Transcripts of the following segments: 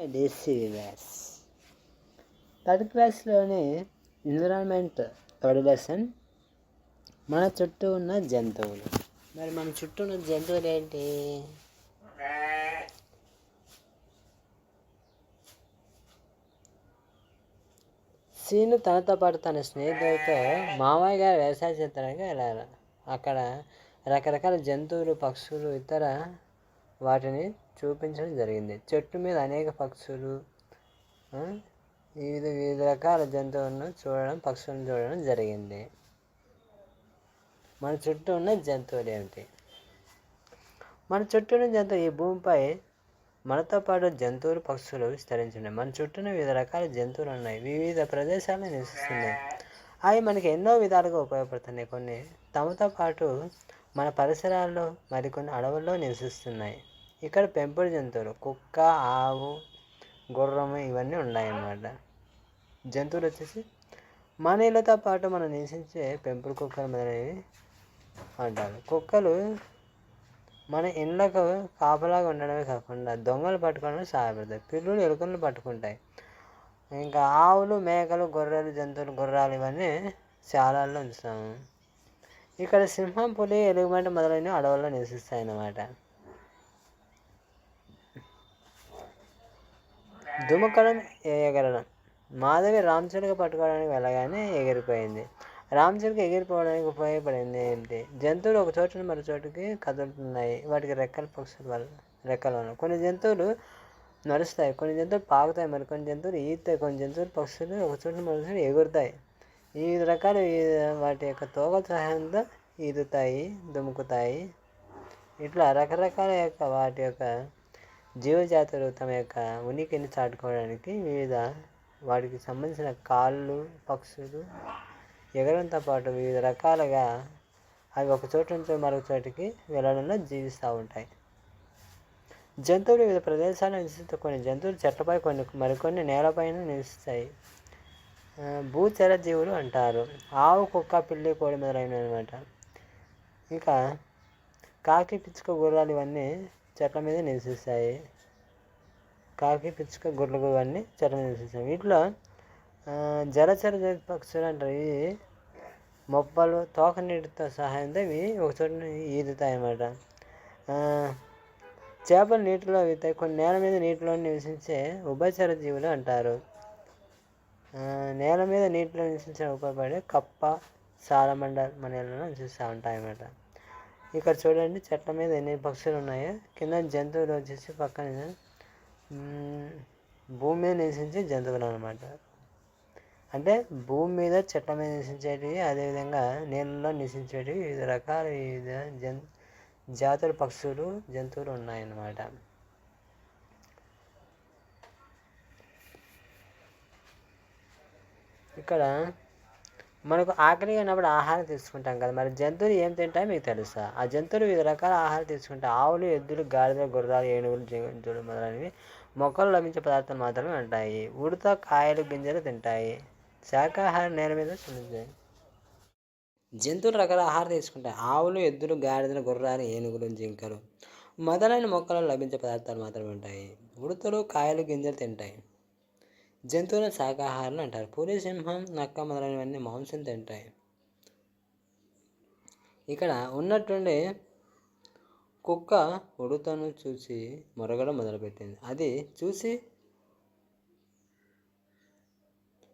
డిసివ్యాస్ third క్లాస్లోని environment third lesson మన చుట్టూ ఉన్న జంతువులు. మరి మన చుట్టూ ఉన్న జంతువులు ఏంటి? సీను తనతో పాటు తన స్నేహితులతో మామయ్య గారు వ్యవసాయ క్షేత్రానికి వెళ్ళారు. అక్కడ రకరకాల జంతువులు పక్షులు ఇతర వాటిని చూపించడం జరిగింది. చెట్టు మీద అనేక పక్షులు వివిధ వివిధ రకాల జంతువులను చూడడం పక్షులను చూడడం జరిగింది. మన చుట్టూ ఉన్న జంతువులు ఏమిటి? మన చుట్టూ ఉన్న జంతువు ఈ భూమిపై మనతో పాటు జంతువులు పక్షులు విస్తరించున్నాయి మన చుట్టూన వివిధ రకాల జంతువులు ఉన్నాయి. వివిధ ప్రదేశాలను నివసిస్తున్నాయి అవి మనకి ఎన్నో విధాలుగా ఉపయోగపడుతున్నాయి. కొన్ని తమతో పాటు మన పరిసరాల్లో మరికొన్ని అడవుల్లో నివసిస్తున్నాయి. ఇక్కడ పెంపుడు జంతువులు కుక్క ఆవు గుర్రము ఇవన్నీ ఉన్నాయన్నమాట. జంతువులు వచ్చేసి మన ఇళ్ళతో పాటు మనం నివసించే పెంపుడు కుక్కలు మొదలైనవి అంటారు. కుక్కలు మన ఇళ్ళకు కాపలాగా ఉండడమే కాకుండా దొంగలు పట్టుకోవడం సహాయపడతాయి పిల్లులు ఎలుకలను పట్టుకుంటాయి. ఇంకా ఆవులు మేకలు గొర్రెలు జంతువులు గుర్రాలు ఇవన్నీ శాలల్లో ఉంచుతాము. ఇక్కడ సింహం పులి ఎలుగుబంటి మొదలైన అడవుల్లో నివసిస్తాయి అన్నమాట దుమకడం ఎగరడం మాధవి రామచిలుక పట్టుకోవడానికి వెళ్ళగానే ఎగిరిపోయింది. రామచిలుక ఎగిరిపోవడానికి ఉపయోగపడింది ఏంటి? జంతువులు ఒక చోట మరో చోటుకి కదులుతున్నాయి. వాటికి రెక్కల పక్షుల వల్ల రెక్కలు వల్ల కొన్ని జంతువులు నడుస్తాయి. కొన్ని జంతువులు పాకుతాయి. మరి కొన్ని జంతువులు ఈతాయి కొన్ని జంతువులు పక్షులు ఒక చోట మరో చోటు ఎగురుతాయి. వివిధ రకాలు వాటి యొక్క తోకల సహాయంతో ఈదుతాయి దుముకుతాయి. ఇట్లా రకరకాల యొక్క వాటి యొక్క జీవజాతులు తమ యొక్క ఉనికిని చాటుకోవడానికి వివిధ వాటికి సంబంధించిన కాళ్ళు పక్షులు ఎగరంతో పాటు వివిధ రకాలుగా అవి ఒక చోట నుంచి మరొక చోటికి వెళ్ళడంలో జీవిస్తూ ఉంటాయి. జంతువులు వివిధ ప్రదేశాలను నివసిస్తూ కొన్ని జంతువులు చెట్లపై కొన్ని మరికొన్ని నేలపైన నివసిస్తాయి. భూచర జీవులు అంటారు. ఆవు కుక్క పిల్లి కోడి మొదలైనవి అనమాట ఇంకా కాకి పిచ్చుక గుర్రాలు ఇవన్నీ చెట్ల మీద నివసిస్తాయి కాకి పిచ్చుక గుడ్లకు ఇవన్నీ చెట్ల మీద నివసిస్తాయి వీటిలో జలచర జ- పక్షులు అంటారు. ఇవి మొప్పలు తోక నీటితో సహాయంతో ఇవి ఒక చోట ఈదుతాయి అన్నమాట చేపలు నీటిలో ఈతాయి కొన్ని నేల మీద నీటిలో నివసించే ఉభయచర జీవులు అంటారు. నేల మీద నీటిలో నివసించే ఉపయోగపడే కప్ప సాలమండర్ మన ఇళ్ళలో నివసిస్తూ ఉంటాయి అన్నమాట ఇక్కడ చూడండి చెట్ల మీద ఎన్ని పక్షులు ఉన్నాయో. కింద జంతువులు వచ్చేసి పక్కన భూమి మీద నివసించే జంతువులు అనమాట అంటే భూమి మీద చెట్ల మీద నివసించేటివి అదేవిధంగా నీళ్ళలో నివసించేటివి వివిధ రకాల వివిధ జన్ జాతుల పక్షులు జంతువులు ఉన్నాయన్నమాట. ఇక్కడ మనకు ఆకలి ఉన్నప్పుడు ఆహారం తీసుకుంటాం కదా. మరి జంతువులు ఏం తింటాయో మీకు తెలుసా? ఆ జంతువులు వివిధ రకాల ఆహారం తీసుకుంటాయి. ఆవులు ఎద్దులు గాడిదలు గుర్రాలు ఏనుగులు జంతువులు మొదలైనవి మొక్కలు లభించే పదార్థాలు మాత్రమే ఉంటాయి. ఉడత కాయలు గింజలు తింటాయి. శాకాహారం నేల మీద చెందుతాయి జంతువులు రకాల ఆహారం తీసుకుంటాయి. ఆవులు ఎద్దులు గాడిదలు గుర్రాలు ఏనుగులు జింకలు మొదలైన మొక్కలు లభించే పదార్థాలు మాత్రమే ఉంటాయి. ఉడతలు కాయలు గింజలు తింటాయి. జంతువుల శాకాహారులు అంటారు. పూరి సింహం నక్క మొదలైనవన్నీ మాంసం తింటాయి. ఇక్కడ ఉన్నట్టుండి కుక్క ఉడుతను చూసి మొరగడం మొదలుపెట్టింది. అది చూసి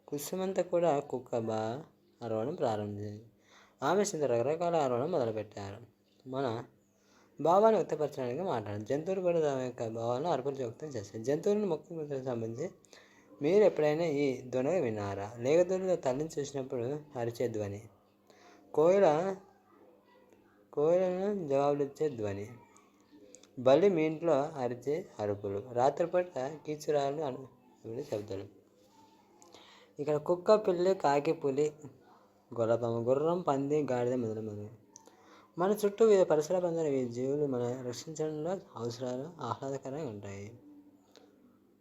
కుసుమంతా కూడా కుక్క బా అరవడం ప్రారంభించింది. ఆమె సింత రకరకాల అరవడం మొదలుపెట్టారు. మన భావాన్ని వ్యక్తపరచడానికి మాట్లాడారు. జంతువులు కూడా తమ యొక్క భావాలను అర్పణ వ్యక్తం చేస్తాయి. జంతువులను మొక్కలు సంబంధించి మీరు ఎప్పుడైనా ఈ ధ్వని విన్నారా? లేగదూరులో తల్లిని చూసినప్పుడు అరిచే ధ్వని కోయిల కోయిలను జవాబులిచ్చే ధ్వని. బలి మీ ఇంట్లో అరిచే అరుపులు. రాత్రిపూట కీచురాలు అను శబ్దాలు. ఇక్కడ కుక్క పిల్లి కాకి పులి గొర్రపాము. గుర్రం పంది గాడిద మొదలు మొదలు మన చుట్టూ వివిధ పరిసర బంధాలు వివిధ జీవులు మన రక్షించడంలో అవసరాలు ఆహ్లాదకరంగా ఉంటాయి.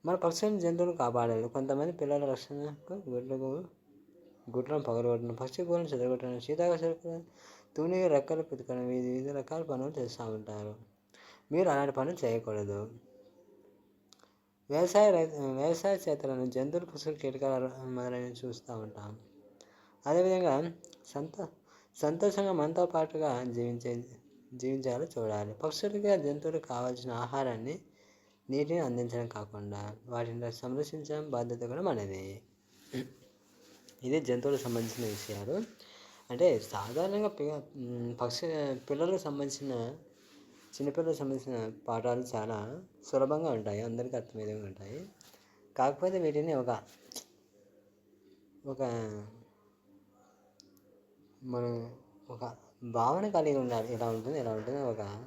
మన పక్షులను జంతువులు కాపాడాలి. కొంతమంది పిల్లల రక్షణకు గుడ్లకు గుడ్లను పగలగొట్టడం పక్షి గోలను చెదరగొట్టడం శీతాకాల తూని రెక్కలు పెతుకడం వివిధ వివిధ రకాల పనులు చేస్తూ ఉంటారు. మీరు అలాంటి పనులు చేయకూడదు. వ్యవసాయ రైతు వ్యవసాయ క్షేత్రాలను జంతువులు పశువులు కీటకాలు మొదలైనవి చూస్తూ ఉంటాం. అదేవిధంగా సంత సంతోషంగా మనతో పాటుగా జీవించే జీవించాలో చూడాలి. పక్షులుగా జంతువులకు కావాల్సిన ఆహారాన్ని నీటిని అందించడం కాకుండా వాటిని సంరక్షించడం బాధ్యత కూడా మనది. ఇది జంతువులకు సంబంధించిన విషయాలు. అంటే సాధారణంగా పి పక్షి పిల్లలకు సంబంధించిన చిన్నపిల్లలకు సంబంధించిన పాఠాలు చాలా సులభంగా ఉంటాయి. అందరికీ అర్థమయ్యేవిగా ఉంటాయి. కాకపోతే వీటిని ఒక ఒక మనం ఒక భావన కలిగి ఉండాలి. ఇలా ఉంటుంది? ఇలా ఉంటుంది? ఒక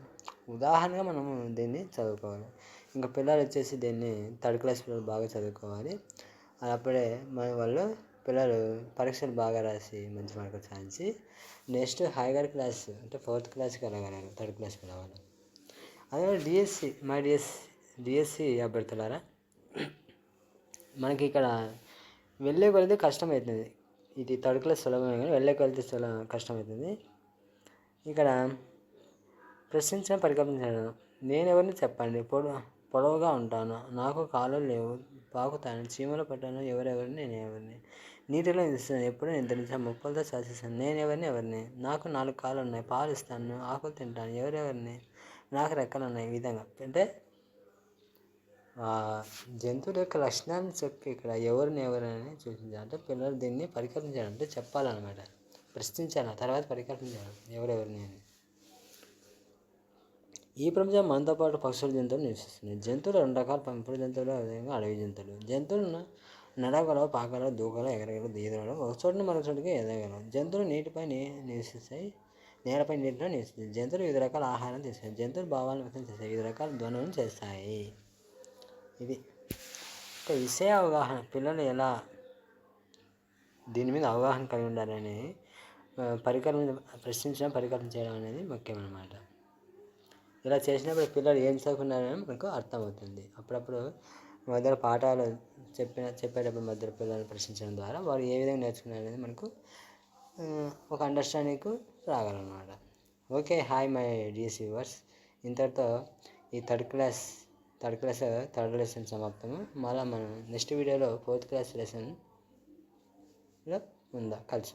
ఉదాహరణగా మనం దీన్ని చదువుకోవాలి. ఇంకా పిల్లలు వచ్చేసి దీన్ని థర్డ్ క్లాస్ పిల్లలు బాగా చదువుకోవాలి. అప్పుడే మన వాళ్ళు పిల్లలు పరీక్షలు బాగా రాసి మంచి మార్కులు సాధించి నెక్స్ట్ హైయర్ క్లాస్ అంటే ఫోర్త్ క్లాస్కి వెళ్ళగలరు థర్డ్ క్లాస్ పిల్లవాళ్ళు. అదే డిఎస్సి మా డిఎస్ డిఎస్సి అభ్యర్థులారా మనకి ఇక్కడ వెళ్ళే కొలితే కష్టమవుతుంది ఇది థర్డ్ క్లాస్ సులభమే కానీ వెళ్ళే కొలితే చాలా కష్టమవుతుంది ఇక్కడ ప్రశ్నించిన పరికల్పించడం నేను ఎవరిని చెప్పండి పొడవు పొడవుగా ఉంటాను. నాకు కాళ్ళు లేవు. పాకుతాను చీమలు పట్టాను ఎవరెవరిని? నేను ఎవరిని? నీటిలో నిలుస్తాను ఎప్పుడూ నిద్రించాను ముప్పలతో శాసిస్తాను. నేను ఎవరిని? ఎవరిని? నాకు నాలుగు కాళ్ళు ఉన్నాయి పాలు ఇస్తాను. ఆకులు తింటాను. ఎవరెవరిని? నాకు రెక్కలు ఉన్నాయి ఈ విధంగా. అంటే జంతువుల యొక్క లక్షణాన్ని చెప్పి ఇక్కడ ఎవరిని ఎవరని సూచించాలి అంటే పిల్లలు దీన్ని పరికరించాలంటే చెప్పాలన్నమాట. ప్రశ్నించాలి తర్వాత పరికరించాలి ఎవరెవరిని అని. ఈ ప్రపంచం మనతో పాటు పక్షుల జంతువులు నివసిస్తున్నాయి జంతువులు రెండు రకాల పెంపుడు జంతువులు అదేవిధంగా అడవి జంతువులు. జంతువులను నడగలవు పాకలు దూకలు ఎగరగలవు దీదలు ఒక చోటుని మరొక చోటుకి ఎదగలవు జంతువులు నీటిపై నివసిస్తాయి. నేలపై నీటిలో నివసిస్తాయి. జంతువులు వివిధ రకాల ఆహారం తీసుకుంటాయి జంతువులు భావాలను వ్యక్తం చేస్తాయి. వివిధ రకాల ధ్వనులను చేస్తాయి. ఇది ఒక విషయ అవగాహన. పిల్లలు ఎలా దీని మీద అవగాహన కలిగి ఉండాలని పరికరం ప్రశ్నించడం పరికరం చేయడం అనేది ముఖ్యమన్నమాట. ఇలా చేసినప్పుడు పిల్లలు ఏం చదువుకున్నారని మనకు అర్థమవుతుంది. అప్పుడప్పుడు మధ్యలో పాఠాలు చెప్పిన చెప్పేటప్పుడు మధ్యలో పిల్లల్ని ప్రశ్నించడం ద్వారా వారు ఏ విధంగా నేర్చుకున్నారు అనేది మనకు ఒక అండర్స్టాండింగ్కు రాగలనమాట. Okay hi my DS viewers. ఇంతటితో ఈ third class third class third lesson సమాప్తము. మళ్ళీ మనం నెక్స్ట్ వీడియోలో ఫోర్త్ క్లాస్ లెసన్లో ఉందా కలిసి